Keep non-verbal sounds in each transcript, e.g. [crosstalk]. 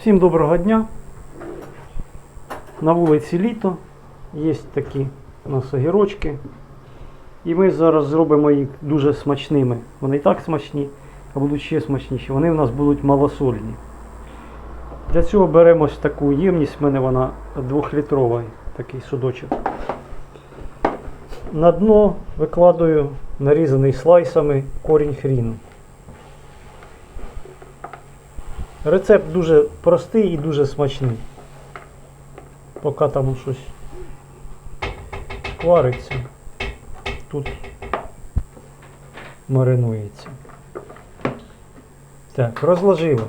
Всім доброго дня. На вулиці літо. Є такі у нас огірочки. І ми зараз зробимо їх дуже смачними. Вони і так смачні, а будуть ще смачніші. Вони в нас будуть малосольні. Для цього беремо ось таку ємність, в мене вона 2-літрова, такий судочок. На дно викладаю нарізаний слайсами корінь хріну. Рецепт дуже простий і дуже смачний. Поки там щось вариться, тут маринується. Так, розложили.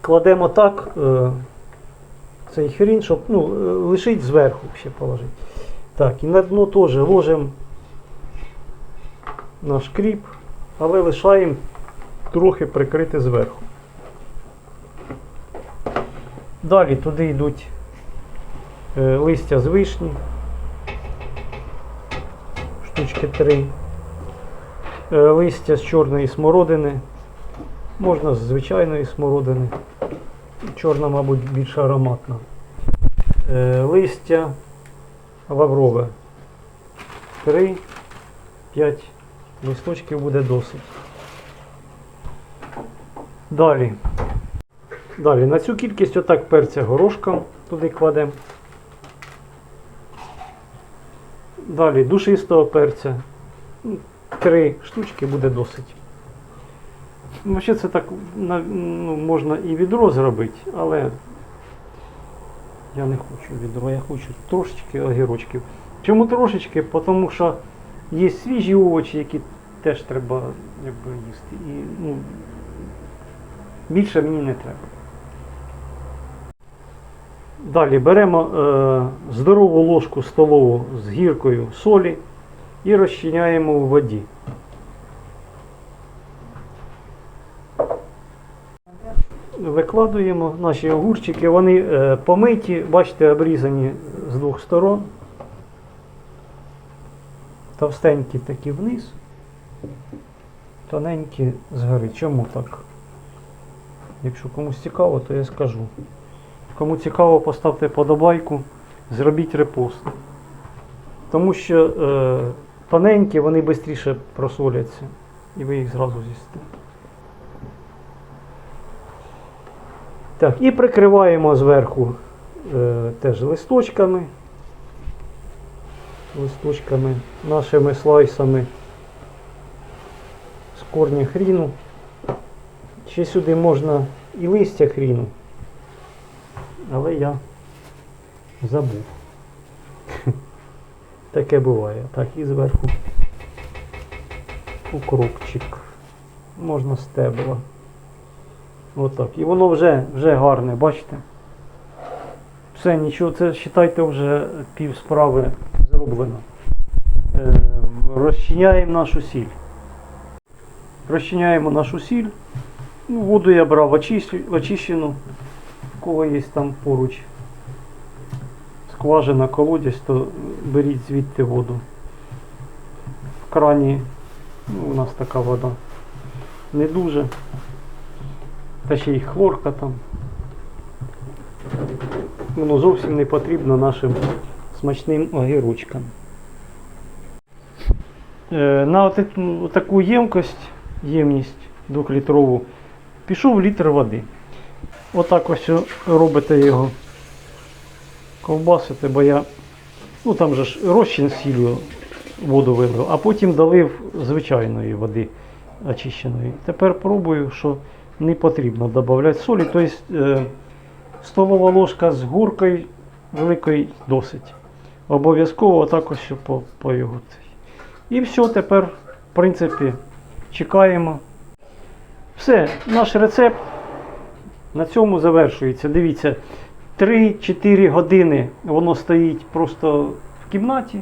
Кладемо так е, цей хрін, щоб ну, е, лишить зверху ще положити. Так, і на дно теж ложимо наш кріп, але лишаємо трохи прикрити зверху. Далі туди йдуть е, листя з вишні, штучки 3, е, листя з чорної смородини, можна з звичайної смородини. Чорна, мабуть, більш ароматна. Е, листя лаврове. 3-5 листочків буде досить. Далі. Далі на цю кількість отак перця горошком туди кладемо. Далі душистого перця. Ну, Три штучки буде досить. Ну, Взагалі це так ну, можна і відро зробити, але я не хочу відро, я хочу трошечки огірочків. Чому трошечки? Тому що є свіжі овочі, які теж треба якби, їсти. І, ну, Більше мені не треба. Далі беремо е, здорову ложку столову з гіркою солі і розчиняємо у воді. Викладуємо наші огурчики, вони е, помиті, бачите, обрізані з двох сторон. Товстенькі такі вниз, тоненькі згори. Чому так? Якщо комусь цікаво, то я скажу. Кому цікаво, поставте подобайку, зробіть репост. Тому що е, тоненькі, вони швидше просоляться. І ви їх зразу з'їсте. Так, і прикриваємо зверху е, теж листочками. Листочками, нашими слайсами з корня хріну. Ще сюди можна і листя хріну, але я забув. [laughs] Таке буває. Так, і зверху укропчик. Можна стебла. Отак. І воно вже, вже гарне, бачите? Все, нічого, це вважайте вже пів справи зроблено. Е, розчиняємо нашу сіль. Розчиняємо нашу сіль. Ну, воду я брав очищ- очищену, в кого є там поруч скважина, колодязь, то беріть звідти воду. В крані ну, у нас така вода. Не дуже. Та ще й хлорка там. Воно зовсім не потрібно нашим смачним огірочкам. Е, На таку ємкость, ємність 2-літрову пішов літр води. Отак ось робите його. Ковбасите, бо я. Ну там же ж розчин сіллю воду вилив, а потім долив звичайної води очищеної. Тепер пробую, що не потрібно додавати солі. Тобто столова ложка з гуркою великою досить. Обов'язково отак ось по, по його. І все, тепер, в принципі, чекаємо. Все, наш рецепт на цьому завершується. Дивіться, 3-4 години воно стоїть просто в кімнаті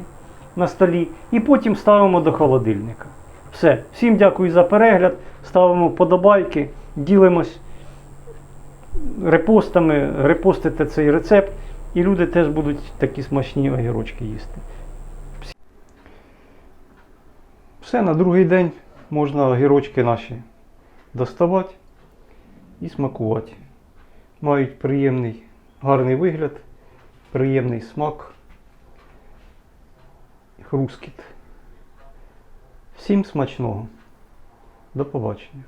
на столі, і потім ставимо до холодильника. Все. Всім дякую за перегляд. Ставимо подобайки, ділимось репостами, репостите цей рецепт, і люди теж будуть такі смачні огірочки їсти. Все, на другий день можна огірочки наші доставати і смакувати. Мають приємний, гарний вигляд, приємний смак, хрускіт. Всім смачного. До побачення.